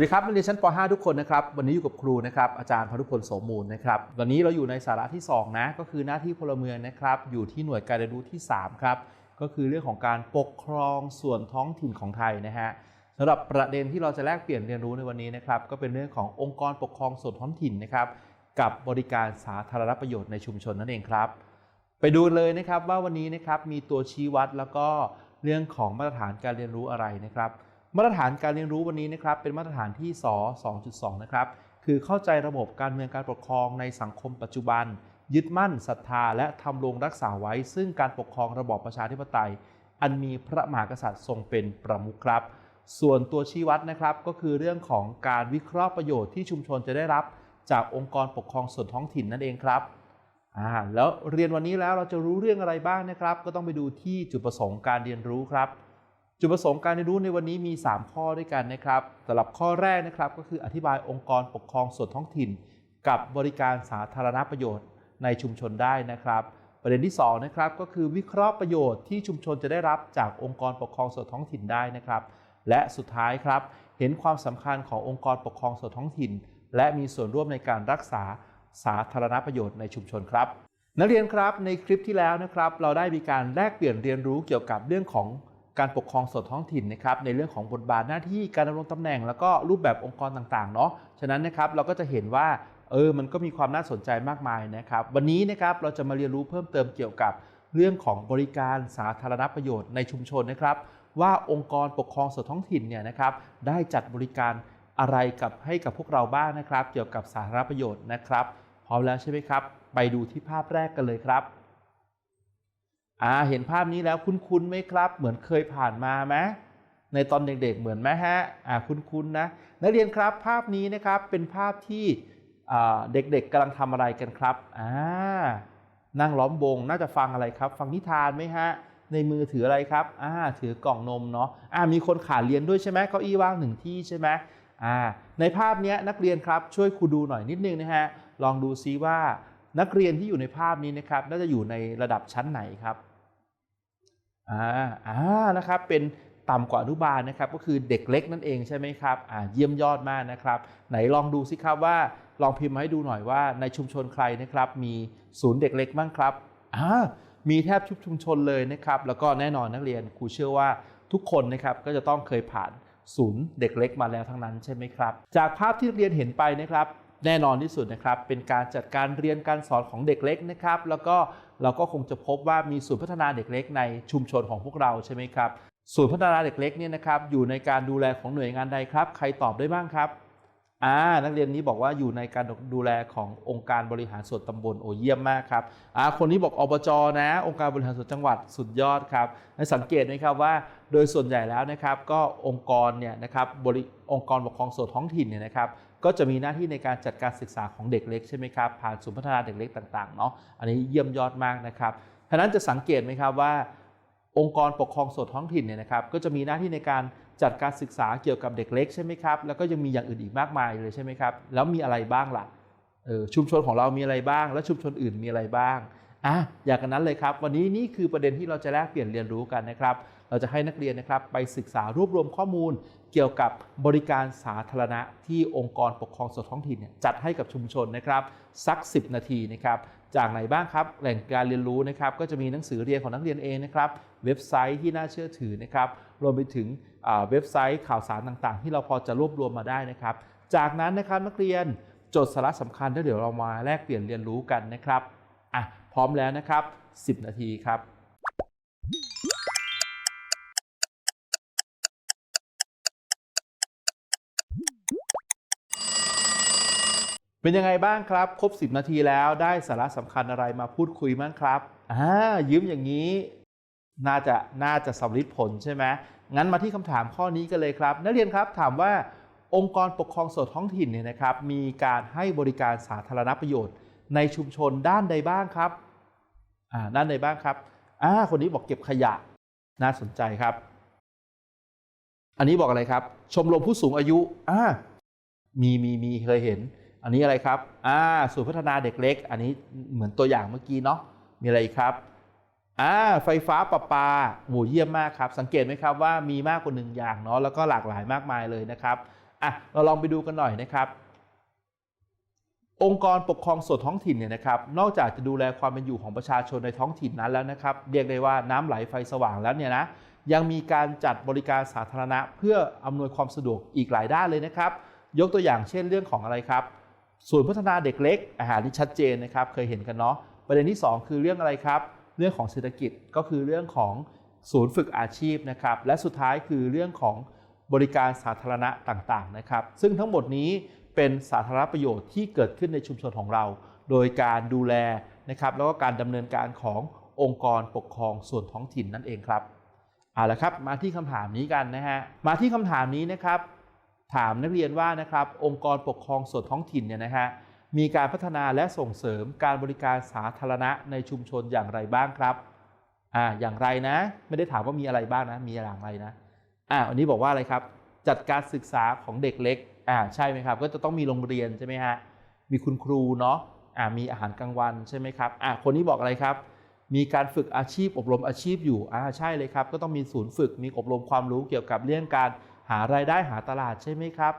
วัสดีครับนักเรียนชั้นป .5 ทุกคนนะครับ วันนี้อยู่กับครูนะครับ อาจารย์พานุพลโสมมูลนะครับ วันนี้เราอยู่ในสาระที่ 2 นะ ก็คือหน้าที่พลเมืองนะครับ อยู่ที่หน่วยการเรียนรู้ที่ 3 ครับ ก็คือเรื่องของการปกครองส่วนท้องถิ่นของไทยนะฮะสำหรับประเด็นที่เราจะแลกเปลี่ยนเรียนรู้ในวันนี้นะครับ ก็เป็นเรื่องขององค์กรปกครองส่วนท้องถิ่นนะครับ กับบริการสาธารณประโยชน์ในชุมชนนั่นเองครับ ไปดูเลยนะครับว่าวันนี้นะครับมีตัวชี้วัดแล้วก็เรื่องของมาตรฐานการเรียนรู้อะไรนะครับ มาตรฐานการเรียนรู้วันนี้นะครับเป็นมาตรฐานที่ส2.2 นะครับ คือเข้าใจระบบการเมืองการปกครองในสังคมปัจจุบัน ยึดมั่นศรัทธา และทำรงรักษาไว้ ซึ่งการปกครองระบอบประชาธิปไตย อันมีพระมหากษัตริย์ทรงเป็นประมุขครับ ส่วนตัวชี้วัดนะครับก็คือเรื่องของการวิเคราะห์ประโยชน์ที่ชุมชนจะได้รับ จากองค์กรปกครองส่วนท้องถิ่นนั่นเองครับอ่าแล้วเรียนวันนี้แล้วเราจะรู้เรื่องอะไรบ้างนะครับ ก็ต้องไปดูที่จุดประสงค์การเรียนรู้ครับ จุดประสงค์การเรียนรู้ในวันนี้มี 3 ข้อด้วยกันนะครับสำหรับข้อแรกนะครับก็คืออธิบายองค์กรปกครองส่วนท้องถิ่น กับบริการสาธารณประโยชน์ในชุมชนได้นะครับ ประเด็นที่2นะครับก็คือวิเคราะห์ประโยชน์ที่ชุมชนจะได้รับจากองค์กรปกครองส่วนท้องถิ่นได้นะครับ และสุดท้ายครับ เห็นความสำคัญขององค์กรปกครองส่วนท้องถิ่น และมีส่วนร่วมในการรักษาสาธารณประโยชน์ในชุมชนครับ นักเรียนครับในคลิปที่แล้วนะครับ เราได้มีการแลกเปลี่ยนเรียนรู้เกี่ยวกับเรื่องของ การปกครองส่วนท้องถิ่นนะครับในเรื่องของบทบาทหน้าที่การดำรงตำแหน่ง แล้วก็รูปแบบองค์กรต่างๆเนาะฉะนั้นนะครับเราก็จะเห็นว่าเออมันก็มีความน่าสนใจมากมายนะครับ วันนี้นะครับเราจะมาเรียนรู้เพิ่มเติมเกี่ยวกับเรื่องของบริการสาธารณประโยชน์ในชุมชนนะครับ ว่าองค์กรปกครองส่วนท้องถิ่นเนี่ยนะครับได้จัดบริการอะไรกับให้กับพวกเราบ้างนะครับ เกี่ยวกับสาธารณประโยชน์นะครับพร้อมแล้วใช่ไหมครับ ไปดูที่ภาพแรกกันเลยครับ อ่าเห็นภาพนี้แล้วคุ้นๆไหมครับ เหมือนเคยผ่านมาไหมในตอนเด็กๆเหมือนไหมฮะอ่าคุ้นๆนะนักเรียนครับภาพนี้นะครับเป็นภาพที่เด็กๆกำลังทำอะไรกันครับอ่านั่งล้อมวงน่าจะฟังอะไรครับ ฟังนิทานไหมฮะในมือถืออะไรครับอ่าถือกล่องนมเนาะอ่ามีคนขาเรียนด้วยใช่ไหมเก้าอี้ว่างหนึ่งที่ใช่ไหมอ่าในภาพนี้นักเรียนครับช่วยครูดูหน่อยนิดนึงนะฮะลองดูซิว่านักเรียนที่อยู่ในภาพนี้นะครับน่าจะอยู่ในระดับชั้นไหนครับ อ่าอ่านะครับเป็นต่ำกว่าอนุบาลนะครับ ก็คือเด็กเล็กนั่นเองใช่ไหมครับอ่าเยี่ยมยอดมากนะครับ ไหนลองดูสิครับว่าลองพิมพ์มาให้ดูหน่อยว่าในชุมชนใครนะครับ มีศูนย์เด็กเล็กบ้างครับอ่ามีแทบทุกชุมชนเลยนะครับ แล้วก็แน่นอนนักเรียนครูเชื่อว่าทุกคนนะครับก็จะต้องเคยผ่านศูนย์เด็กเล็กมาแล้วทั้งนั้นใช่ไหมครับ จากภาพที่เรียนเห็นไปนะครับ แน่นอนที่สุดนะครับ เป็นการจัดการเรียนการสอนของเด็กเล็กนะครับ แล้วก็เราก็คงจะพบว่ามีศูนย์พัฒนาเด็กเล็กในชุมชนของพวกเราใช่ไหมครับศูนย์พัฒนาเด็กเล็กเนี่ยนะครับอยู่ในการดูแลของหน่วยงานใดครับ ใครตอบได้บ้างครับอ่านักเรียนนี้บอกว่าอยู่ในการดูแลขององค์การบริหารส่วนตำบลโอเยี่ยมมากครับอ่าคนนี้บอกอบจนะ องค์การบริหารส่วนจังหวัดสุดยอดครับให้สังเกตไหมครับว่า โดยส่วนใหญ่แล้วนะครับ ก็องค์กรเนี่ยนะครับบริองค์กรปกครองส่วนท้องถิ่นเนี่ยนะครับ ก็จะมีหน้าที่ในการจัดการศึกษาของเด็กเล็กใช่ไหมครับผ่านศูนย์พัฒนาเด็กเล็กต่างๆเนาะอันนี้เยี่ยมยอดมากนะครับฉะนั้นจะสังเกตไหมครับว่า องค์กรปกครองส่วนท้องถิ่นเนี่ยนะครับก็จะมีหน้าที่ในการจัดการศึกษาเกี่ยวกับเด็กเล็กใช่ไหมครับแล้วก็ยังมีอย่างอื่นอีกมากมายเลยใช่ไหมครับแล้วมีอะไรบ้างล่ะชุมชนของเรามีอะไรบ้าง และชุมชนอื่นมีอะไรบ้าง อะอย่างนั้นเลยครับ วันนี้นี่คือประเด็นที่เราจะแลกเปลี่ยนเรียนรู้กันนะครับ เราจะให้นักเรียนนะครับไปศึกษารวบรวมข้อมูล เกี่ยวกับบริการสาธารณะที่องค์กรปกครองส่วนท้องถิ่นเนี่ยจัดให้กับชุมชนนะครับสัก 10 นาทีนะครับจากไหนบ้างครับแหล่งการเรียนรู้นะครับก็จะมีหนังสือเรียนของนักเรียนเองนะครับเว็บไซต์ที่น่าเชื่อถือนะครับรวมไปถึงเว็บไซต์ข่าวสารต่างๆ ที่เราพอจะรวบรวมมาได้นะครับ จากนั้นนะครับนักเรียนจดสาระสำคัญแล้วเดี๋ยวเรามาแลกเปลี่ยนเรียนรู้กันนะครับ พร้อมแล้วนะครับ 10 นาทีครับเป็นยังไงบ้างครับ ครบ 10 นาทีแล้วได้สาระสำคัญอะไรมาพูดคุยบ้างครับอ่ายืมอย่างนี้ น่าจะน่าจะสำลิดผลใช่ไหมงั้นมาที่คำถามข้อนี้กันเลยครับ นักเรียนครับถามว่าองค์กรปกครองส่วนท้องถิ่นเนี่ยนะครับ มีการให้บริการสาธารณประโยชน์ ในชุมชนด้านใดบ้างครับอ่าด้านใดบ้างครับอ่าคนนี้บอกเก็บขยะน่าสนใจครับ อันนี้บอกอะไรครับ ชมรมผู้สูงอายุอ่ามีมีมีเคยเห็น อันนี้อะไรครับอ่าศูนย์พัฒนาเด็กเล็ก อันนี้เหมือนตัวอย่างเมื่อกี้เนาะมีอะไรครับอ่าไฟฟ้าประปาโหเยี่ยมมากครับ สังเกตไหมครับว่ามีมากกว่าหนึ่งอย่างเนาะแล้วก็หลากหลายมากมายเลยนะครับอะเราลองไปดูกันหน่อยนะครับ องค์กรปกครองส่วนท้องถิ่นเนี่ยนะครับนอกจากจะดูแลความเป็นอยู่ของประชาชนในท้องถิ่นนั้นแล้วนะครับ เรียกได้ว่าน้ำไหลไฟสว่างแล้วเนี่ยนะยังมีการจัดบริการสาธารณะ เพื่ออำนวยความสะดวกอีกหลายด้านเลยนะครับ ยกตัวอย่างเช่นเรื่องของอะไรครับศูนย์พัฒนาเด็กเล็ก อาหารที่ชัดเจนนะครับ เคยเห็นกันเนาะประเด็นที่ 2 คือเรื่องอะไรครับ เรื่องของเศรษฐกิจก็คือเรื่องของศูนย์ฝึกอาชีพนะครับ และสุดท้ายคือเรื่องของบริการสาธารณะต่างๆนะครับ ซึ่งทั้งหมดนี้ เป็นสาธารณประโยชน์ที่เกิดขึ้นในชุมชนของเรา โดยการดูแลนะครับแล้วก็การดำเนินการขององค์กรปกครองส่วนท้องถิ่นนั่นเองครับเอาละครับมาที่คำถามนี้กันนะฮะมาที่คำถามนี้นะครับ ถามนักเรียนว่านะครับองค์กรปกครองส่วนท้องถิ่นเนี่ยนะฮะมีการพัฒนาและส่งเสริมการบริการสาธารณะในชุมชนอย่างไรบ้างครับอ่าอย่างไรนะ ไม่ได้ถามว่ามีอะไรบ้างนะ มีอย่างไรนะอ่าวันนี้บอกว่าอะไรครับ จัดการศึกษาของเด็กเล็ก อ่าใช่ไหมครับ ก็จะต้องมีโรงเรียนใช่ไหมฮะมีคุณครูเนาะอ่ามีอาหารกลางวันใช่ไหมครับอ่าคนนี้บอกอะไรครับ มีการฝึกอาชีพอบรมอาชีพอยู่อ่าใช่เลยครับ ก็ต้องมีศูนย์ฝึกมีอบรมความรู้เกี่ยวกับเรื่องการหารายได้หาตลาดใช่ไหมครับ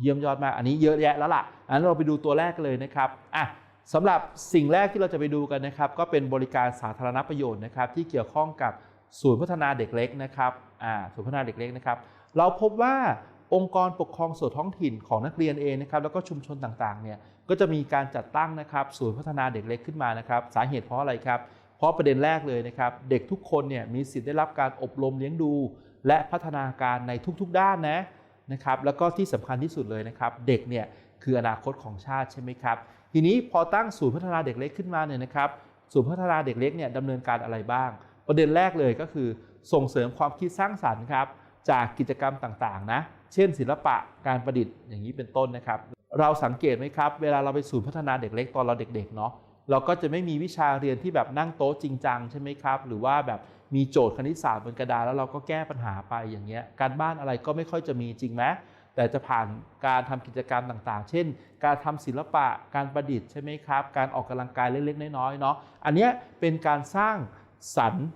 เยี่ยมยอดมากอันนี้เยอะแยะแล้วล่ะอันนั้นเราไปดูตัวแรกเลยนะครับอะสำหรับสิ่งแรกที่เราจะไปดูกันนะครับ ก็เป็นบริการสาธารณประโยชน์นะครับ ที่เกี่ยวข้องกับศูนย์พัฒนาเด็กเล็กนะครับอ่าศูนย์พัฒนาเด็กเล็กนะครับ เราพบว่า องค์กรปกครองส่วนท้องถิ่นของนักเรียนเองนะครับแล้วก็ชุมชนต่างๆเนี่ยก็จะมีการจัดตั้งนะครับศูนย์พัฒนาเด็กเล็กขึ้นมานะครับสาเหตุเพราะอะไรครับ เพราะประเด็นแรกเลยนะครับเด็กทุกคนเนี่ยมีสิทธิ์ได้รับการอบรมเลี้ยงดู และพัฒนาการในทุกๆด้านนะนะครับแล้วก็ที่สำคัญที่สุดเลยนะครับ เด็กเนี่ยคืออนาคตของชาติใช่ไหมครับ ทีนี้พอตั้งศูนย์พัฒนาเด็กเล็กขึ้นมาเนี่ยนะครับศูนย์พัฒนาเด็กเล็กเนี่ยดำเนินการอะไรบ้าง ประเด็นแรกเลยก็คือส่งเสริมความคิดสร้างสรรค์ครับจากกิจกรรมต่างๆนะ เช่น ศิลปะการประดิษฐ์อย่างนี้เป็นต้นนะครับ เราสังเกตไหมครับ เวลาเราไปศูนย์พัฒนาเด็กเล็กตอนเราเด็กๆเนาะเราก็จะไม่มีวิชาเรียนที่แบบนั่งโต๊ะจริงจังใช่ไหมครับ หรือว่าแบบมีโจทย์คณิตศาสตร์บนกระดานแล้วเราก็แก้ปัญหาไปอย่างเงี้ยการบ้านอะไรก็ไม่ค่อยจะมีจริงไหมแต่จะผ่านการทำกิจกรรมต่างๆ เช่น การทำศิลปะการประดิษฐ์ใช่ไหมครับ การออกกำลังกายเล็กๆ น้อยๆเนาะอันเนี้ยเป็นการสร้างสรรค์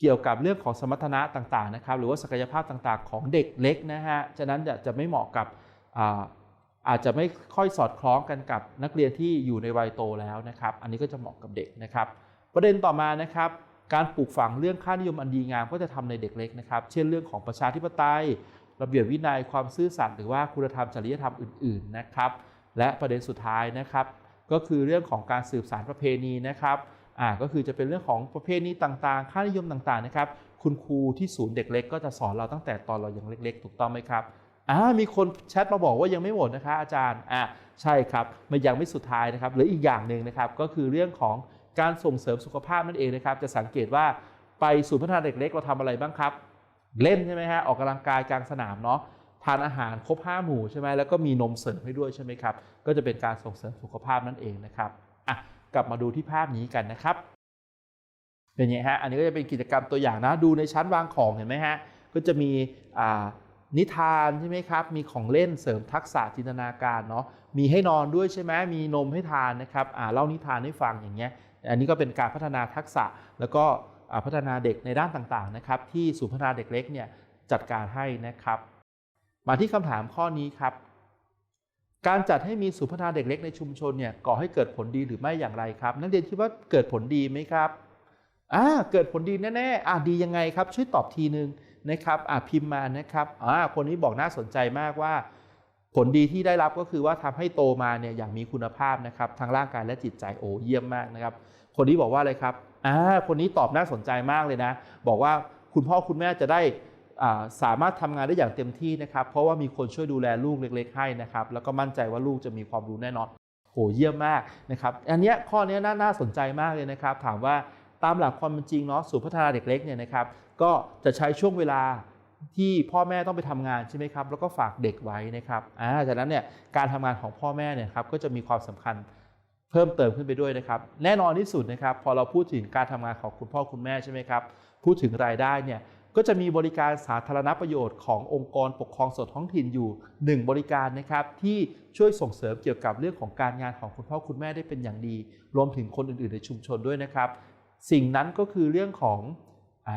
เกี่ยวกับเรื่องของสมรรถนะต่างๆนะครับหรือว่าศักยภาพต่างๆ ของเด็กเล็กนะฮะฉะนั้นจะจะไม่เหมาะกับอาอาจจะไม่ค่อยสอดคล้องกันกับนักเรียนที่อยู่ในวัยโตแล้วนะครับ อันนี้ก็จะเหมาะกับเด็กนะครับ ประเด็นต่อมานะครับ การปลูกฝังเรื่องค่านิยมอันดีงามก็จะทำในเด็กเล็กนะครับ เช่นเรื่องของประชาธิปไตย ระเบียบวินัยความซื่อสัตย์หรือว่าคุณธรรมจริยธรรมอื่น ๆนะครับ และประเด็นสุดท้ายนะครับ ก็คือเรื่องของการสืบสานประเพณีนะครับ อ่าก็คือจะเป็นเรื่องของประเพณีต่างๆ ค่านิยมต่างๆนะครับ คุณครูที่ศูนย์เด็กเล็กก็จะสอนเราตั้งแต่ตอนเรายังเล็กๆ ถูกต้องไหมครับอ่ามีคนแชทมาบอกว่ายังไม่หมดนะคะอาจารย์อ่าใช่ครับมันยังไม่สุดท้ายนะครับหรืออีกอย่างหนึ่งนะครับก็คือเรื่องของการส่งเสริมสุขภาพนั่นเองนะครับ จะสังเกตว่าไปศูนย์พัฒนาเด็กเล็กเราทำอะไรบ้างครับ เล่นใช่ไหมฮะออกกำลังกายกลางสนามเนาะทานอาหารครบ5หมู่ใช่ไหมแล้วก็มีนมเสริมให้ด้วยใช่ไหมครับก็จะเป็นการส่งเสริมสุขภาพนั่นเองนะครับอะ กลับมาดูที่ภาพนี้กันนะครับเป็นไงฮะอันนี้ก็จะเป็นกิจกรรมตัวอย่างนะดูในชั้นวางของเห็นไหมฮะก็จะมีนิทานใช่ไหมครับ มีของเล่นเสริมทักษะจินตนาการเนาะมีให้นอนด้วยใช่ไหมมีนมให้ทานนะครับเล่านิทานให้ฟังอย่างเงี้ยอันนี้ก็เป็นการพัฒนาทักษะแล้วก็พัฒนาเด็กในด้านต่างๆนะครับที่ศูนย์พัฒนาเด็กเล็กเนี่ยจัดการให้นะครับ มาที่คำถามข้อนี้ครับ การจัดให้มีศูนย์พัฒนาเด็กเล็กในชุมชนเนี่ยก่อให้เกิดผลดีหรือไม่อย่างไรครับ นักเรียนคิดว่าเกิดผลดีไหมครับอ่าเกิดผลดีแน่ๆอ่าดียังไงครับ ช่วยตอบทีนึงนะครับอ่าพิมพ์มานะครับอ่าคนนี้บอกน่าสนใจมากว่า ผลดีที่ได้รับก็คือว่าทำให้โตมาเนี่ยอย่างมีคุณภาพนะครับทั้งร่างกายและจิตใจโอ้เยี่ยมมากนะครับ คนนี้บอกว่าอะไรครับอ่าคนนี้ตอบน่าสนใจมากเลยนะ บอกว่าคุณพ่อคุณแม่จะได้ สามารถทำงานได้อย่างเต็มที่นะครับ เพราะว่ามีคนช่วยดูแลลูกเล็ก ๆ ให้นะครับ แล้วก็มั่นใจว่าลูกจะมีความรู้แน่นอนโหเยี่ยมมากนะครับ อันนี้ข้อนี้น่าน่าสนใจมากเลยนะครับ ถามว่าตามหลักความเป็นจริงเนาะศูนย์พัฒนาเด็กเล็กเนี่ยนะครับ ก็จะใช้ช่วงเวลาที่พ่อแม่ต้องไปทำงานใช่ไหมครับ แล้วก็ฝากเด็กไว้นะครับอ่าจากนั้นเนี่ยการทำงานของพ่อแม่เนี่ยครับก็จะมีความสำคัญเพิ่มเติมขึ้นไปด้วยนะครับ แน่นอนที่สุดนะครับ พอเราพูดถึงการทำงานของคุณพ่อคุณแม่ใช่ไหมครับ พูดถึงรายได้เนี่ย ก็จะมีบริการสาธารณประโยชน์ขององค์กรปกครองส่วนท้องถิ่นอยู่ 1 บริการนะครับที่ช่วยส่งเสริมเกี่ยวกับเรื่องของการงานของคุณพ่อคุณแม่ได้เป็นอย่างดี รวมถึงคนอื่นๆในชุมชนด้วยนะครับ สิ่งนั้นก็คือเรื่องของอ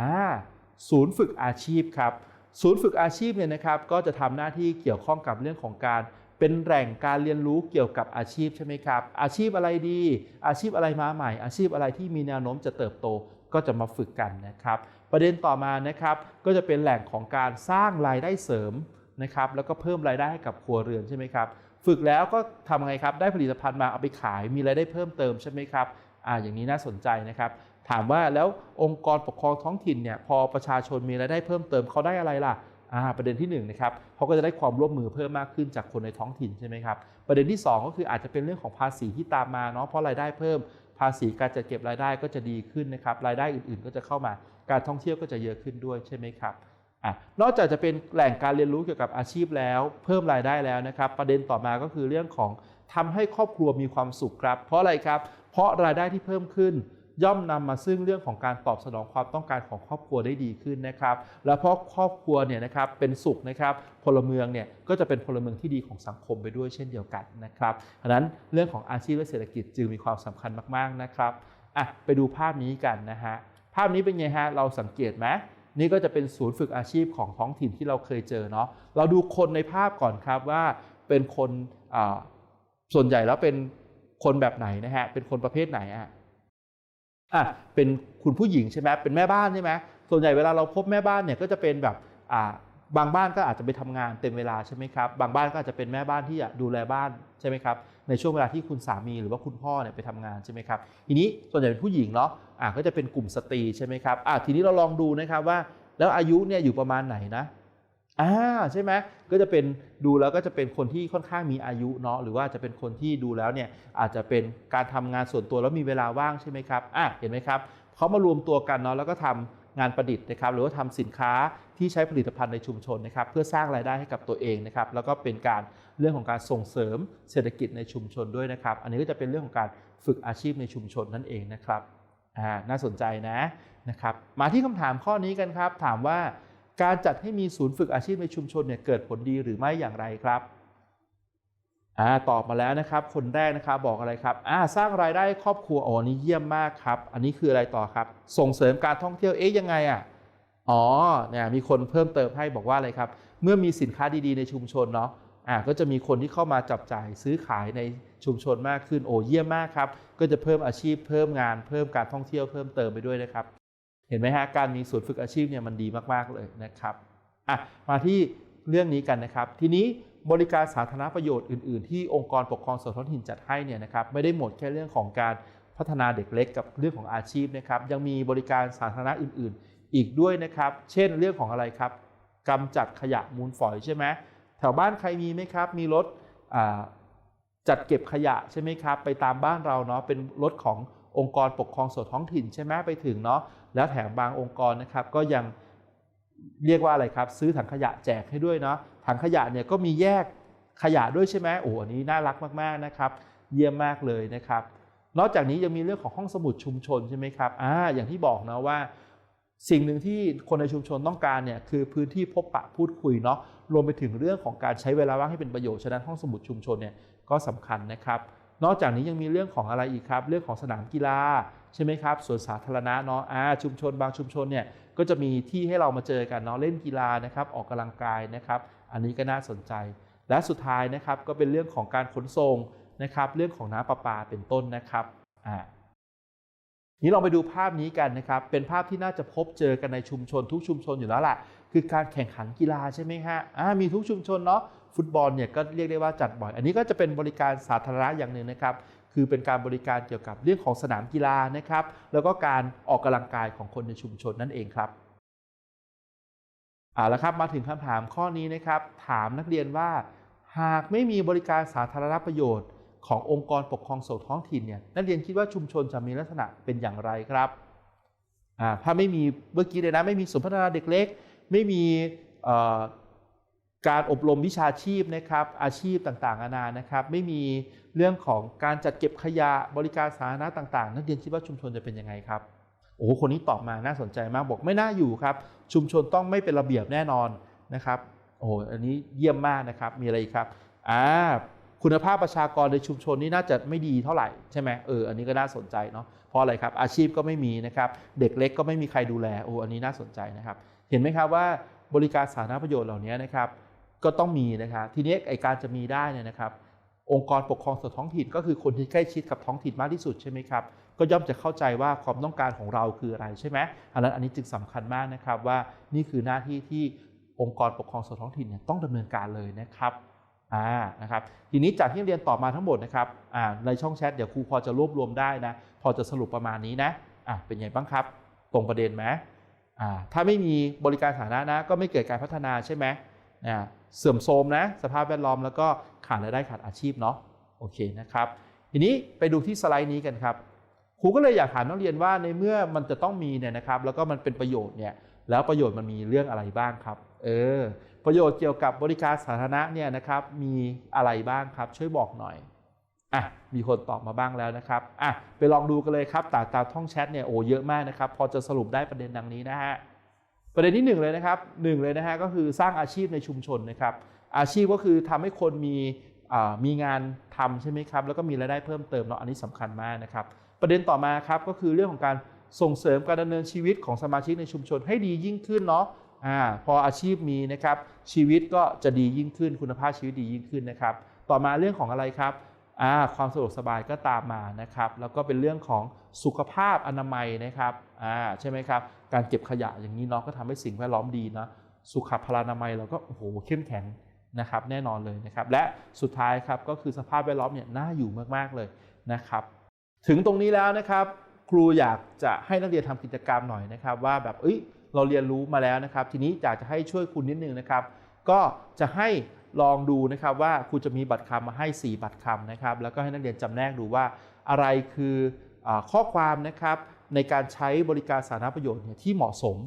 ศูนย์ฝึกอาชีพครับศูนย์ฝึกอาชีพเนี่ยนะครับก็จะทำหน้าที่เกี่ยวข้องกับเรื่องของการเป็นแหล่งการเรียนรู้เกี่ยวกับอาชีพใช่ไหมครับ อาชีพอะไรดี อาชีพอะไรมาใหม่ อาชีพอะไรที่มีแนวโน้มจะเติบโตก็จะมาฝึกกันนะครับ ประเด็นต่อมานะครับก็จะเป็นแหล่งของการสร้างรายได้เสริมนะครับแล้วก็เพิ่มรายได้ให้กับครัวเรือนใช่ไหมครับฝึกแล้วก็ทำไงครับได้ผลิตภัณฑ์มาเอาไปขายมีรายได้เพิ่มเติมใช่ไหมครับอ่าอย่างนี้น่าสนใจนะครับ ถามว่าแล้วองค์กรปกครองท้องถิ่นเนี่ยพอประชาชนมีรายได้เพิ่มเติมเขาได้อะไรล่ะอ่าประเด็นที่1นงนะครับเขาก็จะได้ความร่วมมือเพิ่มมากขึ้นจากคนในท้องถิ่นใช่ไหมครับประเด็นที่ 2 ก็คืออาจจะเป็นเรื่องของภาษีที่ตามมาเนาะเพราะรายได้เพิ่ม ภาษีการจัดเก็บรายได้ก็จะดีขึ้นนะครับรายได้อื่นๆ ก็จะเข้ามา การท่องเที่ยวก็จะเยอะขึ้นด้วยใช่ไหมครับอนอกจากจะเป็นแหล่งการเรียนรู้เกี่ยวกับอาชีพแล้ว เพิ่มรายได้แล้วนะครับ ประเด็นต่อมาก็คือเรื่องของทำให้ครอบครัวมีความสุขครับ เพราะอะไรครับ เพราะรายได้ที่เพิ่มขึ้น ย่อมนำมาซึ่งเรื่องของการตอบสนองความต้องการของครอบครัวได้ดีขึ้นนะครับ และเพราะครอบครัวเนี่ยนะครับเป็นสุขนะครับพลเมืองเนี่ยก็จะเป็นพลเมืองที่ดีของสังคมไปด้วยเช่นเดียวกันนะครับดังนั้นเรื่องของอาชีพและเศรษฐกิจจึงมีความสำคัญมากๆนะครับอะไปดูภาพนี้กันนะฮะ ภาพนี้เป็นไงฮะ เราสังเกตไหมนี่ก็จะเป็นศูนย์ฝึกอาชีพของท้องถิ่นที่เราเคยเจอเนาะ เราดูคนในภาพก่อนครับว่าเป็นคนส่วนใหญ่แล้วเป็นคนแบบไหนนะฮะ เป็นคนประเภทไหนอะอะเป็นคุณผู้หญิงใช่ไหมเป็นแม่บ้านใช่ไหมส่วนใหญ่เวลาเราพบแม่บ้านเนี่ยก็จะเป็นแบบอ่า บางบ้านก็อาจจะไปทำงานเต็มเวลาใช่ไหมครับ บางบ้านก็อาจจะเป็นแม่บ้านที่ดูแลบ้านใช่ไหมครับ ในช่วงเวลาที่คุณสามีหรือว่าคุณพ่อเนี่ยไปทำงานใช่ไหมครับ ทีนี้ส่วนใหญ่เป็นผู้หญิงเนาะอะก็จะเป็นกลุ่มสตรีใช่ไหมครับอะทีนี้เราลองดูนะครับว่า แล้วอายุเนี่ยอยู่ประมาณไหนนะอ่าใช่ไหมก็จะเป็นดูแล้วก็จะเป็นคนที่ค่อนข้างมีอายุเนาะหรือว่าจะเป็นคนที่ดูแล้วเนี่ยอาจจะเป็นการทำงานส่วนตัวแล้วมีเวลาว่างใช่ไหมครับอะเห็นไหมครับเขามารวมตัวกันเนาะแล้วก็ทำ งานประดิษฐ์นะครับหรือว่าทำสินค้าที่ใช้ผลิตภัณฑ์ในชุมชนนะครับเพื่อสร้างรายได้ให้กับตัวเองนะครับแล้วก็เป็นการเรื่องของการส่งเสริมเศรษฐกิจในชุมชนด้วยนะครับ อันนี้ก็จะเป็นเรื่องของการฝึกอาชีพในชุมชนนั่นเองนะครับอ่าน่าสนใจนะนะครับมาที่คำถามข้อนี้กันครับ ถามว่าการจัดให้มีศูนย์ฝึกอาชีพในชุมชนเนี่ยเกิดผลดีหรือไม่อย่างไรครับ อ่าตอบมาแล้วนะครับ คนแรกนะครับบอกอะไรครับอ่าสร้างรายได้ครอบครัวอ๋อนี่เยี่ยมมากครับ อันนี้คืออะไรต่อครับ ส่งเสริมการท่องเที่ยวเอ๊ยยังไงอะอ๋อเนี่ยมีคนเพิ่มเติมให้บอกว่าอะไรครับ เมื่อมีสินค้าดีๆในชุมชนเนาะอ่าก็จะมีคนที่เข้ามาจับจ่ายซื้อขายในชุมชนมากขึ้นโอ้เยี่ยมมากครับ ก็จะเพิ่มอาชีพเพิ่มงานเพิ่มการท่องเที่ยวเพิ่มเติมไปด้วยนะครับ เห็นไหมฮะการมีศูนย์ฝึกอาชีพเนี่ยมันดีมากๆเลยนะครับอะมาที่เรื่องนี้กันนะครับ ทีนี้ บริการสาธารณประโยชน์อื่น ๆ ที่องค์กรปกครองส่วนท้องถิ่นจัดให้เนี่ยนะครับไม่ได้หมดแค่เรื่องของการพัฒนาเด็กเล็กกับเรื่องของอาชีพนะครับยังมีบริการสาธารณะอื่น ๆ อีกด้วยนะครับ เช่นเรื่องของอะไรครับกำจัดขยะมูลฝอยใช่ไหมแถวบ้านใครมีไหมครับ มีรถจัดเก็บขยะใช่ไหมครับ ไปตามบ้านเราเนาะเป็นรถขององค์กรปกครองส่วนท้องถิ่นใช่ไหมไปถึงเนาะแล้วแถมบางองค์กรนะครับก็ยังเรียกว่าอะไรครับ ซื้อถังขยะแจกให้ด้วยเนาะ ถังขยะเนี่ยก็มีแยกขยะด้วยใช่ไหมโอ้อันนี้น่ารักมากๆนะครับ เยี่ยมมากเลยนะครับ นอกจากนี้ยังมีเรื่องของห้องสมุดชุมชนใช่ไหมครับอ่าอย่างที่บอกนะว่า สิ่งหนึ่งที่คนในชุมชนต้องการเนี่ยคือพื้นที่พบปะพูดคุยเนาะรวมไปถึงเรื่องของการใช้เวลาว่างให้เป็นประโยชน์ฉะนั้นห้องสมุดชุมชนเนี่ยก็สำคัญนะครับ นอกจากนี้ยังมีเรื่องของอะไรอีกครับ เรื่องของสนามกีฬาใช่ไหมครับสวนสาธารณะเนาะอ่าชุมชนบางชุมชนเนี่ยก็จะมีที่ให้เรามาเจอกันเนาะเล่นกีฬานะครับออกกำลังกายนะครับ อันนี้ก็น่าสนใจ และสุดท้ายนะครับก็เป็นเรื่องของการขนส่งนะครับ เรื่องของน้ำประปาเป็นต้นนะครับอ่านี้ลองไปดูภาพนี้กันนะครับ เป็นภาพที่น่าจะพบเจอกันในชุมชนทุกชุมชนอยู่แล้วล่ะ คือการแข่งขันกีฬาใช่ไหมฮะอ่ามีทุกชุมชนเนาะ ฟุตบอลเนี่ยก็เรียกได้ว่าจัดบ่อย อันนี้ก็จะเป็นบริการสาธารณะอย่างหนึ่งนะครับ คือเป็นการบริการเกี่ยวกับเรื่องของสนามกีฬานะครับ แล้วก็การออกกำลังกายของคนในชุมชนนั่นเองครับ เอาละครับมาถึงคำถามข้อนี้นะครับ ถามนักเรียนว่า หากไม่มีบริการสาธารณประโยชน์ ขององค์กรปกครองส่วนท้องถิ่นเนี่ยนักเรียนคิดว่าชุมชนจะมีลักษณะเป็นอย่างไรครับถ้าไม่มีเมื่อกี้เลยนะไม่มีศูนย์พัฒนาเด็กเล็ก ไม่มีการอบรมวิชาชีพนะครับอาชีพต่างๆนานานะครับ ไม่มีเรื่องของการจัดเก็บขยะบริการสาธารณะต่าง ๆ นักเรียนคิดว่าชุมชนจะเป็นยังไงครับ โอ้โหคนนี้ตอบมาน่าสนใจมากบอกไม่น่าอยู่ครับ ชุมชนต้องไม่เป็นระเบียบแน่นอนนะครับโอ้โหอันนี้เยี่ยมมากนะครับมีอะไรครับอ่าคุณภาพประชากรในชุมชนนี่น่าจะไม่ดีเท่าไหร่ใช่ไหมเอออันนี้ก็น่าสนใจเนาะเพราะอะไรครับอาชีพก็ไม่มีนะครับเด็กเล็กก็ไม่มีใครดูแลโอ้อันนี้น่าสนใจนะครับ เห็นไหมครับว่าบริการสาธารณประโยชน์เหล่านี้นะครับก็ต้องมีนะครับทีนี้ไอการจะมีได้เนี่ยนะครับ องค์กรปกครองส่วนท้องถิ่นก็คือคนที่ใกล้ชิดกับท้องถิ่นมากที่สุดใช่ไหมครับ ก็ย่อมจะเข้าใจว่าความต้องการของเราคืออะไรใช่ไหมอันนั้นอันนี้จึงสำคัญมากนะครับว่านี่คือหน้าที่ที่องค์กรปกครองส่วนท้องถิ่นเนี่ยต้องดำเนินการเลยนะครับอ่านะครับทีนี้จากที่เรียนต่อมาทั้งหมดนะครับอ่าในช่องแชทเดี๋ยวครูพอจะรวบรวมได้นะพอจะสรุปประมาณนี้นะอะเป็นไงบ้างครับ ตรงประเด็นไหมอ่าถ้าไม่มีบริการสาธารณะนะก็ไม่เกิดการพัฒนาใช่ไหมอ่าเสื่อมโทรมนะสภาพแวดล้อมแล้วก็ขาดรายได้ขาดอาชีพเนาะโอเคนะครับทีนี้ไปดูที่สไลด์นี้กันครับ ครูก็เลยอยากถามนักเรียนว่าในเมื่อมันจะต้องมีเนี่ยนะครับ แล้วก็มันเป็นประโยชน์เนี่ยแล้วประโยชน์มันมีเรื่องอะไรบ้างครับ เออ ประโยชน์เกี่ยวกับบริการสาธารณะเนี่ยนะครับ มีอะไรบ้างครับ ช่วยบอกหน่อยอะมีคนตอบมาบ้างแล้วนะครับอะไปลองดูกันเลยครับตามตามท่องแชทเนี่ยโอ้เยอะมากนะครับ พอจะสรุปได้ประเด็นดังนี้นะฮะประเด็นที่หนึ่งเลยนะครับหนึ่งเลยนะฮะก็คือสร้างอาชีพในชุมชนนะครับ อาชีพก็คือทำให้คนมีอ่ามีงานทำใช่ไหมครับ แล้วก็มีรายได้เพิ่มเติมเนาะอันนี้สำคัญมากนะครับ ประเด็นต่อมาครับก็คือเรื่องของการส่งเสริมการดำเนินชีวิตของสมาชิกในชุมชนให้ดียิ่งขึ้นเนาะอ่าพออาชีพมีนะครับชีวิตก็จะดียิ่งขึ้นคุณภาพชีวิตดียิ่งขึ้นนะครับ ต่อมาเรื่องของอะไรครับอ่าความสะดวกสบายก็ตามมานะครับ แล้วก็เป็นเรื่องของสุขภาพอนามัยนะครับอ่าใช่ไหมครับ การเก็บขยะอย่างนี้เนาะก็ทำให้สิ่งแวดล้อมดีนะสุขพลานามัยเราก็โอ้โหเข้มแข็งนะครับแน่นอนเลยนะครับ และสุดท้ายครับก็คือสภาพแวดล้อมเนี่ยน่าอยู่มากๆเลยนะครับ ถึงตรงนี้แล้วนะครับ ครูอยากจะให้นักเรียนทำกิจกรรมหน่อยนะครับ ว่าแบบเอ้ยเราเรียนรู้มาแล้วนะครับ ทีนี้อยากจะให้ช่วยคุณนิดนึงนะครับ ก็จะให้ลองดูนะครับว่าครูจะมีบัตรคำมาให้ 4 บัตรคำนะครับ แล้วก็ให้นักเรียนจำแนกดูว่าอะไรคืออข้อความนะครับในการใช้บริการสาธารณประโยชน์เนี่ยที่เหมาะสม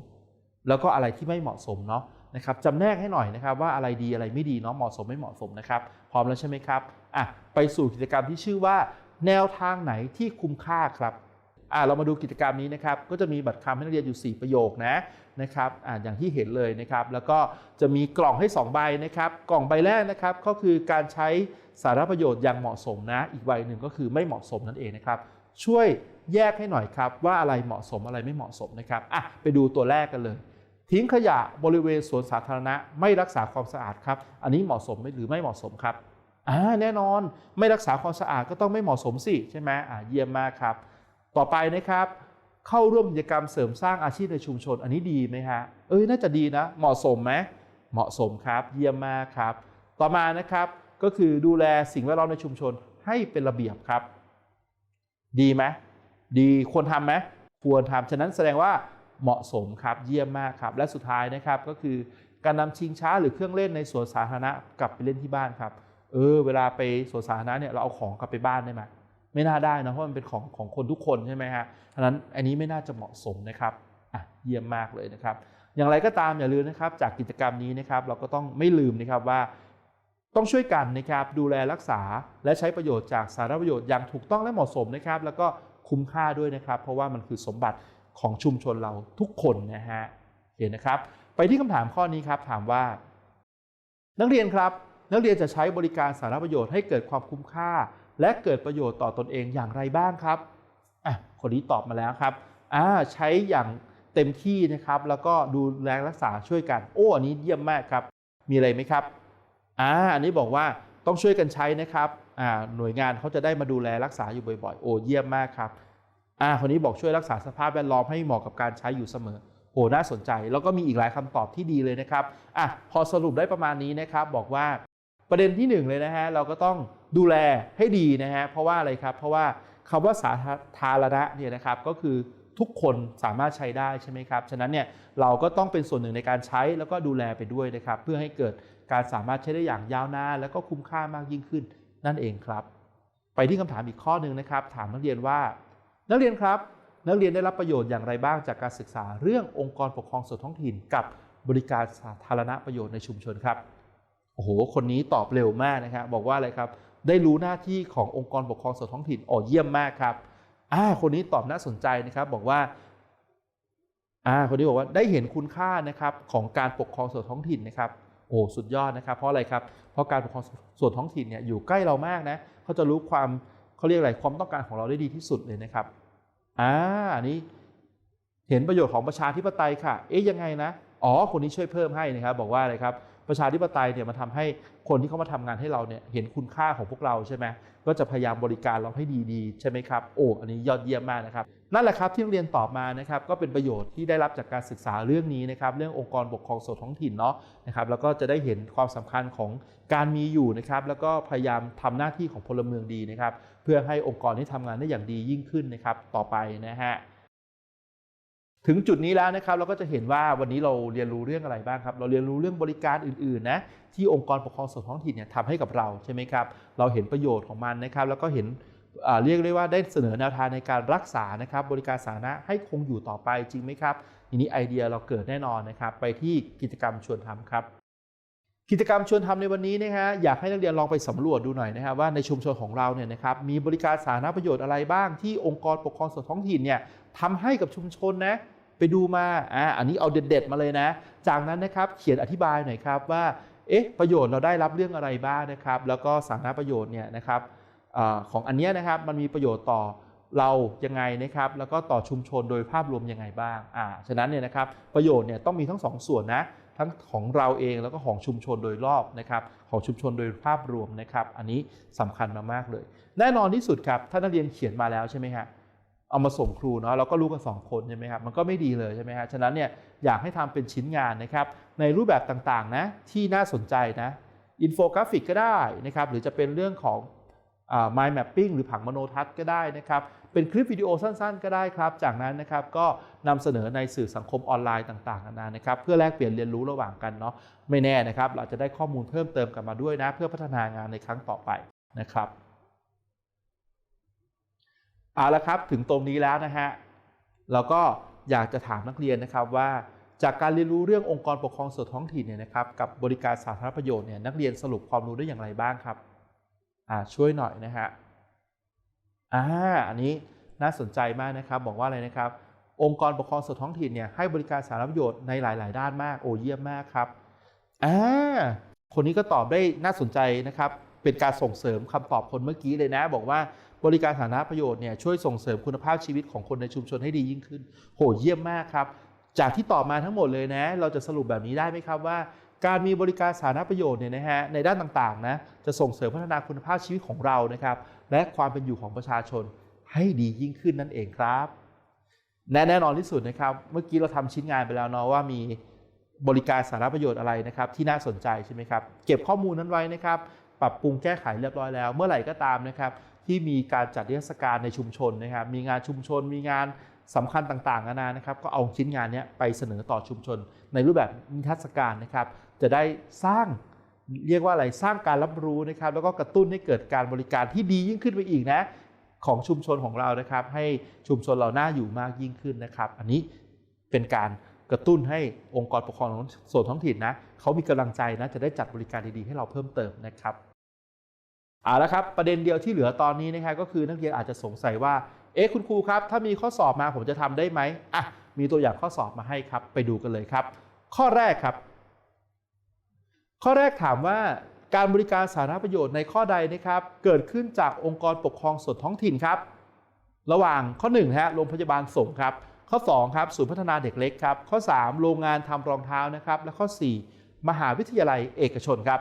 แล้วก็อะไรที่ไม่เหมาะสมเนาะนะครับจำแนกให้หน่อยนะครับว่าอะไรดีอะไรไม่ดีเนาะเหมาะสมไม่เหมาะสมนะครับ พร้อมแล้วใช่ไหมครับอะไปสู่กิจกรรมที่ชื่อว่า แนวทางไหนที่คุ้มค่าครับอะเรามาดูกิจกรรมนี้นะครับ ก็จะมีบัตรคำให้นักเรียนอยู่ 4 ประโยคนะนะครับอะอย่างที่เห็นเลยนะครับ แล้วก็จะมีกล่องให้ 2 ใบนะครับ กล่องใบแรกนะครับ ก็คือการใช้สารประโยชน์อย่างเหมาะสมนะ อีกใบหนึ่งก็คือไม่เหมาะสมนั่นเองนะครับ ช่วยแยกให้หน่อยครับ ว่าอะไรเหมาะสมอะไรไม่เหมาะสมนะครับอะไปดูตัวแรกกันเลย ทิ้งขยะบริเวณสวนสาธารณะไม่รักษาความสะอาดครับ อันนี้เหมาะสมไหมหรือไม่เหมาะสมครับ อ่าแน่นอนไม่รักษาความสะอาดก็ต้องไม่เหมาะสมสิใช่ไหมอ่าเยี่ยมมากครับ ต่อไปนะครับ เข้าร่วมกิจกรรมเสริมสร้างอาชีพในชุมชน อันนี้ดีไหมฮะเอ้ยน่าจะดีนะ เหมาะสมไหมเหมาะสมครับ เยี่ยมมากครับ ต่อมานะครับก็คือดูแลสิ่งแวดล้อมในชุมชนให้เป็นระเบียบครับ ดีไหมดีควรทำไหมควรทำฉะนั้นแสดงว่าเหมาะสมครับเยี่ยมมากครับ และสุดท้ายนะครับก็คือการนำชิงช้าหรือเครื่องเล่นในสวนสาธารณะกลับไปเล่นที่บ้านครับ เออเวลาไปสวนสาธารณะเนี่ยเราเอาของกลับไปบ้านได้ไหมไม่น่าได้นะเพราะมันเป็นของของคนทุกคนใช่ไหมฮะฉะนั้นอันนี้ไม่น่าจะเหมาะสมนะครับอะเยี่ยมมากเลยนะครับ อย่างไรก็ตามอย่าลืมนะครับ จากกิจกรรมนี้นะครับ เราก็ต้องไม่ลืมนะครับว่า ต้องช่วยกันนะครับดูแลรักษาและใช้ประโยชน์จากสาธารณประโยชน์อย่างถูกต้องและเหมาะสมนะครับ แล้วก็คุ้มค่าด้วยนะครับ เพราะว่ามันคือสมบัติของชุมชนเราทุกคนนะฮะเห็นนะครับ ไปที่คำถามข้อนี้ครับถามว่า นักเรียนครับ นักเรียนจะใช้บริการสาธารณประโยชน์ให้เกิดความคุ้มค่า และเกิดประโยชน์ต่อตนเองอย่างไรบ้างครับอะคนนี้ตอบมาแล้วครับอ่าใช้อย่างเต็มที่นะครับ แล้วก็ดูแลรักษาช่วยกัน โอ้อันนี้เยี่ยมมากครับ มีอะไรไหมครับอ่าอันนี้บอกว่าต้องช่วยกันใช้นะครับอ่าหน่วยงานเขาจะได้มาดูแลรักษาอยู่บ่อยๆ โอ้เยี่ยมมากครับอ่าคนนี้บอกช่วยรักษาสภาพแวดล้อมให้เหมาะกับการใช้อยู่เสมอโอ้น่าสนใจ แล้วก็มีอีกหลายคำตอบที่ดีเลยนะครับอะพอสรุปได้ประมาณนี้นะครับ บอกว่า ประเด็นที่หนึ่งเลยนะฮะเราก็ต้องดูแลให้ดีนะฮะเพราะว่าอะไรครับ เพราะว่าคำว่าสาธารณะเนี่ยนะครับก็คือทุกคนสามารถใช้ได้ใช่ไหมครับ ฉะนั้นเนี่ยเราก็ต้องเป็นส่วนหนึ่งในการใช้แล้วก็ดูแลไปด้วยนะครับ เพื่อให้เกิดการสามารถใช้ได้อย่างยาวนานแล้วก็คุ้มค่ามากยิ่งขึ้นนั่นเองครับ ไปที่คำถามอีกข้อหนึ่งนะครับ ถามนักเรียนว่า นักเรียนครับ นักเรียนได้รับประโยชน์อย่างไรบ้างจากการศึกษาเรื่ององค์กรปกครองส่วนท้องถิ่น กับบริการสาธารณประโยชน์ในชุมชนครับ โอ้โห คนนี้ตอบเร็วมากนะครับบอกว่าอะไรครับ ได้รู้หน้าที่ขององค์กรปกครองส่วนท้องถิ่นอ๋อเยี่ยมมากครับอ่าคนนี้ตอบน่าสนใจนะครับบอกว่าอ่าคนนี้บอกว่าได้เห็นคุณค่านะครับของการปกครองส่วนท้องถิ่นนะครับโอ้สุดยอดนะครับเพราะอะไรครับเพราะการปกครองส่วนท้องถิ่นเนี่ยอยู่ใกล้เรามากนะเขาจะรู้ความเขาเรียกอะไรความต้องการของเราได้ดีที่สุดเลยนะครับอ่าอันนี้เห็นประโยชน์ของประชาธิปไตยค่ะ เอ๊ยยังไงนะ อ๋อ คนนี้ช่วยเพิ่มให้นะครับ บอกว่าอะไรครับ ประชาธิปไตยเนี่ยมันทำให้คนที่เขามาทำงานให้เราเนี่ยเห็นคุณค่าของพวกเราใช่ไหมก็จะพยายามบริการเราให้ดีๆ ใช่ไหมครับโอ้อันนี้ยอดเยี่ยมมากนะครับนั่นแหละครับที่นักเรียนตอบมานะครับก็เป็นประโยชน์ที่ได้รับจากการศึกษาเรื่องนี้นะครับเรื่ององค์กรปกครองส่วนท้องถิ่นเนาะนะครับแล้วก็จะได้เห็นความสำคัญของการมีอยู่นะครับแล้วก็พยายามทำหน้าที่ของพลเมืองดีนะครับเพื่อให้องค์กรที่ทำงานได้อย่างดียิ่งขึ้นนะครับต่อไปนะฮะ ถึงจุดนี้แล้วนะครับเราก็จะเห็นว่าวันนี้เราเรียนรู้เรื่องอะไรบ้างครับ เราเรียนรู้เรื่องบริการอื่นๆนะที่องค์กรปกครองส่วนท้องถิ่นเนี่ยทำให้กับเราใช่ไหมครับ เราเห็นประโยชน์ของมันนะครับ แล้วก็เห็นเรียกได้ว่าได้เสนอแนวทางในการรักษานะครับ บริการสาธารณะให้คงอยู่ต่อไปจริงไหมครับทีนี้ไอเดียเราเกิดแน่นอนนะครับ ไปที่กิจกรรมชวนทำครับ กิจกรรมชวนทำในวันนี้นะฮะอยากให้นักเรียนลองไปสำรวจดูหน่อยนะครับว่าในชุมชนของเราเนี่ยนะครับมีบริการสาธารณประโยชน์อะไรบ้างที่องค์กรปกครองส่วนท้องถิ่นเนี่ยทำให้กับชุมชนนะ ไปดูมาอ่าอันนี้เอาเด็ดๆมาเลยนะ จากนั้นนะครับเขียนอธิบายหน่อยครับว่าเอ๊ะประโยชน์เราได้รับเรื่องอะไรบ้างนะครับ แล้วก็สารณประโยชน์เนี่ยนะครับอาของอันเนี้ยนะครับมันมีประโยชน์ต่อเรายังไงนะครับ แล้วก็ต่อชุมชนโดยภาพรวมยังไงบ้างอ่าฉะนั้นเนี่ยนะครับประโยชน์เนี่ยต้องมีทั้งสองส่วนนะทั้งของเราเองแล้วก็ของชุมชนโดยรอบนะครับ ของชุมชนโดยภาพรวมนะครับ อันนี้สำคัญมากๆเลย แน่นอนที่สุดครับถ้านักเรียนเขียนมาแล้วใช่ไหมฮะ เอามาส่งครูเนาะเราก็รู้กันสองคนใช่ไหมครับมันก็ไม่ดีเลยใช่ไหมฮะฉะนั้นเนี่ยอยากให้ทำเป็นชิ้นงานนะครับในรูปแบบต่างๆนะที่น่าสนใจนะอินโฟกราฟิกก็ได้นะครับหรือจะเป็นเรื่องของอ่า mind mapping หรือผังมโนทัศน์ก็ได้นะครับ เป็นคลิปวิดีโอสั้นๆ ก็ได้ครับ จากนั้นนะครับก็นำเสนอในสื่อสังคมออนไลน์ต่างๆนานานะครับ เพื่อแลกเปลี่ยนเรียนรู้ระหว่างกันเนาะไม่แน่นะครับ เราจะได้ข้อมูลเพิ่มเติมกันมาด้วยนะ เพื่อพัฒนางานในครั้งต่อไปนะครับ เอาละครับถึงตรงนี้แล้วนะฮะเราก็อยากจะถามนักเรียนนะครับว่าจากการเรียนรู้เรื่ององค์กรปกครองส่วนท้องถิ่นเนี่ยนะครับกับบริการสาธารณประโยชน์เนี่ยนักเรียนสรุปความรู้ได้อย่างไรบ้างครับอ่าช่วยหน่อยนะฮะอ่าอันนี้น่าสนใจมากนะครับ บอกว่าอะไรนะครับ องค์กรปกครองส่วนท้องถิ่นเนี่ยให้บริการสาธารณประโยชน์ในหลาย ๆ ด้านมากโอ้เยี่ยมมากครับอ่าคนนี้ก็ตอบได้น่าสนใจนะครับ เป็นการส่งเสริมคำตอบคนเมื่อกี้เลยนะ บอกว่า บริการสาธารณประโยชน์เนี่ยช่วยส่งเสริมคุณภาพชีวิตของคนในชุมชนให้ดียิ่งขึ้น โหเยี่ยมมากครับ จากที่ตอบมาทั้งหมดเลยนะ เราจะสรุปแบบนี้ได้ไหมครับว่า การมีบริการสาธารณประโยชน์เนี่ยนะฮะในด้านต่างๆนะจะส่งเสริมพัฒนาคุณภาพชีวิตของเรานะครับและความเป็นอยู่ของประชาชนให้ดียิ่งขึ้นนั่นเองครับและแน่นอนที่สุดนะครับ เมื่อกี้เราทำชิ้นงานไปแล้วเนาะว่ามีบริการสาธารณประโยชน์อะไรนะครับที่น่าสนใจใช่ไหมครับ เก็บข้อมูลนั้นไว้นะครับ ปรับปรุงแก้ไขเรียบร้อยแล้ว เมื่อไหร่ก็ตามนะครับ ที่มีการจัดนิทศการในชุมชนนะครับ มีงานชุมชน มีงานสำคัญต่างๆนานานะครับ ก็เอาชิ้นงานนี้ไปเสนอต่อชุมชน ในรูปแบบนิทรรศการนะครับ จะได้สร้างเรียกว่าอะไร สร้างการรับรู้นะครับ แล้วก็กระตุ้นให้เกิดการบริการที่ดียิ่งขึ้นไปอีกนะ ของชุมชนของเรานะครับ ให้ชุมชนเราน่าอยู่มากยิ่งขึ้นนะครับ อันนี้เป็นการกระตุ้นให้องค์กรปกครองส่วนท้องถิ่นนะเขามีกำลังใจนะจะได้จัดบริการดีๆให้เราเพิ่มเติมนะครับ เอาละครับประเด็นเดียวที่เหลือตอนนี้นะครับก็คือนักเรียนอาจจะสงสัยว่า เอ๊ะคุณครูครับ ถ้ามีข้อสอบมาผมจะทำได้ไหมอะมีตัวอย่างข้อสอบมาให้ครับ ไปดูกันเลยครับ ข้อแรกครับ ข้อแรกถามว่าการบริการสาธารณประโยชน์ในข้อใดนะครับ เกิดขึ้นจากองค์กรปกครองส่วนท้องถิ่นครับ ระหว่างข้อ1ฮะโรงพยาบาลสงครับ ข้อ2ครับศูนย์พัฒนาเด็กเล็กครับข้อ 3 โรงงานทำรองเท้านะครับ และข้อ 4 มหาวิทยาลัยเอกชนครับ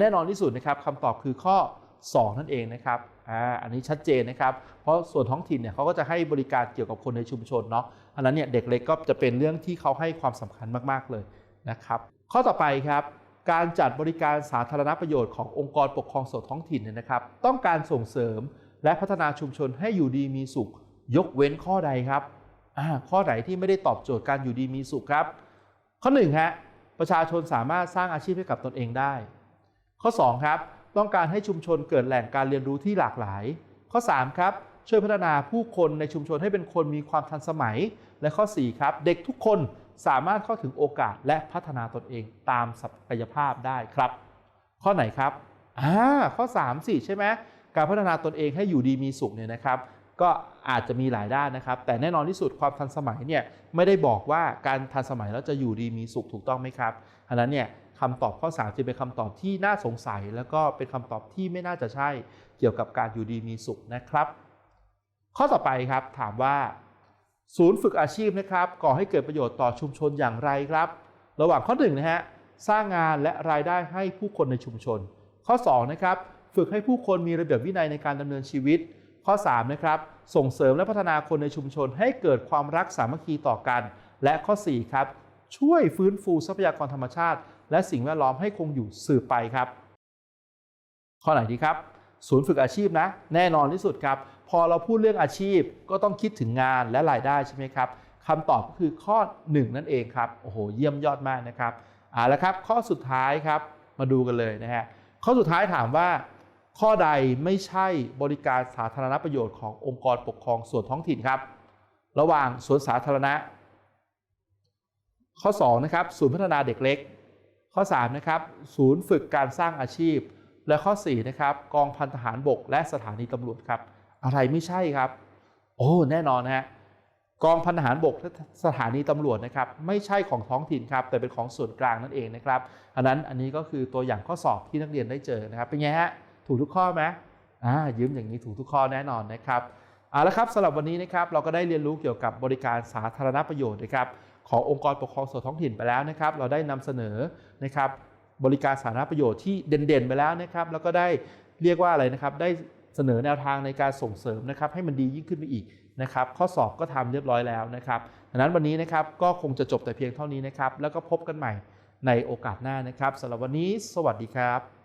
แน่นอนที่สุดนะครับคำตอบคือข้อ 2 นั่นเองนะครับอ่าอันนี้ชัดเจนนะครับ เพราะส่วนท้องถิ่นเนี่ยเขาก็จะให้บริการเกี่ยวกับคนในชุมชนเนาะอันนั้นเนี่ยเด็กเล็กก็จะเป็นเรื่องที่เขาให้ความสำคัญมากๆเลยนะครับข้อต่อไปครับการจัดบริการสาธารณประโยชน์ขององค์กรปกครองส่วนท้องถิ่นเนี่ยนะครับ ต้องการส่งเสริมและพัฒนาชุมชนให้อยู่ดีมีสุข ยกเว้นข้อใดครับอ่าข้อไหนที่ไม่ได้ตอบโจทย์การอยู่ดีมีสุขครับ ข้อ1ฮะประชาชนสามารถสร้างอาชีพให้กับตนเองได้ ข้อ 2 ครับ ต้องการให้ชุมชนเกิดแหล่งการเรียนรู้ที่หลากหลาย ข้อ 3 ครับ ช่วยพัฒนาผู้คนในชุมชนให้เป็นคนมีความทันสมัย และข้อ 4 ครับ เด็กทุกคนสามารถเข้าถึงโอกาสและพัฒนาตนเองตามศักยภาพได้ครับ ข้อไหนครับอ่าข้อ3สิใช่ไหมการพัฒนาตนเองให้อยู่ดีมีสุขเนี่ยนะครับ ก็อาจจะมีหลายด้านนะครับ แต่แน่นอนที่สุดความทันสมัยเนี่ยไม่ได้บอกว่าการทันสมัยแล้วจะอยู่ดีมีสุขถูกต้องไหมครับอันนั้นเนี่ย คำตอบข้อ 3 จะเป็นคำตอบที่น่าสงสัย แล้วก็เป็นคำตอบที่ไม่น่าจะใช่เกี่ยวกับการอยู่ดีมีสุขนะครับ ข้อต่อไปครับถามว่า ศูนย์ฝึกอาชีพนะครับก่อให้เกิดประโยชน์ต่อชุมชนอย่างไรครับ ระหว่างข้อ1นงนะฮะสร้างงานและรายได้ให้ผู้คนในชุมชน ข้อ2นะครับฝึกให้ผู้คนมีระเบียบวินัยในการดำเนินชีวิต ข้อ3นะครับส่งเสริมและพัฒนาคนในชุมชนให้เกิดความรักสามัคคีต่อกัน และข้อ4ครับช่วยฟื้นฟูทรัพยากรธรรมชาติ และสิ่งแวดล้อมให้คงอยู่สืบไปครับ ข้อไหนดีครับ ศูนย์ฝึกอาชีพนะ แน่นอนที่สุดครับ พอเราพูดเรื่องอาชีพก็ต้องคิดถึงงานและรายได้ใช่ไหมครับคำตอบก็คือข้อ 1 นั่นเองครับโอ้โหเยี่ยมยอดมากนะครับเอาละครับ ข้อสุดท้ายครับมาดูกันเลยนะฮะข้อสุดท้ายถามว่า ข้อใดไม่ใช่บริการสาธารณประโยชน์ขององค์กรปกครองส่วนท้องถิ่นครับ ระหว่างสวนสาธารณะ ข้อ2นะครับศูนย์พัฒนาเด็กเล็ก ข้อ3นะครับศูนย์ฝึกการสร้างอาชีพ และข้อ4นะครับกองพันทหารบกและสถานีตำรวจครับอะไรไม่ใช่ครับ โอ้แน่นอนนะฮะกองพันทหารบกและสถานีตำรวจนะครับไม่ใช่ของท้องถิ่นครับแต่เป็นของส่วนกลางนั่นเองนะครับอันนั้นอันนี้ก็คือตัวอย่างข้อสอบที่นักเรียนได้เจอนะครับเป็นไงฮะถูกทุกข้อไหมอ่ายืมอย่างนี้ถูกทุกข้อแน่นอนนะครับเอาละครับสำหรับวันนี้นะครับเราก็ได้เรียนรู้เกี่ยวกับบริการสาธารณประโยชน์นะครับ ขององค์กรปกครองส่วนท้องถิ่นไปแล้วนะครับ เราได้นำเสนอนะครับบริการสาธารณประโยชน์ที่เด่นๆไปแล้วนะครับ แล้วก็ได้เรียกว่าอะไรนะครับ ได้เสนอแนวทางในการส่งเสริมนะครับให้มันดียิ่งขึ้นไปอีกนะครับ ข้อสอบก็ทำเรียบร้อยแล้วนะครับดังนั้นวันนี้นะครับก็คงจะจบแต่เพียงเท่านี้นะครับ แล้วก็พบกันใหม่ในโอกาสหน้านะครับสำหรับวันนี้ สวัสดีครับ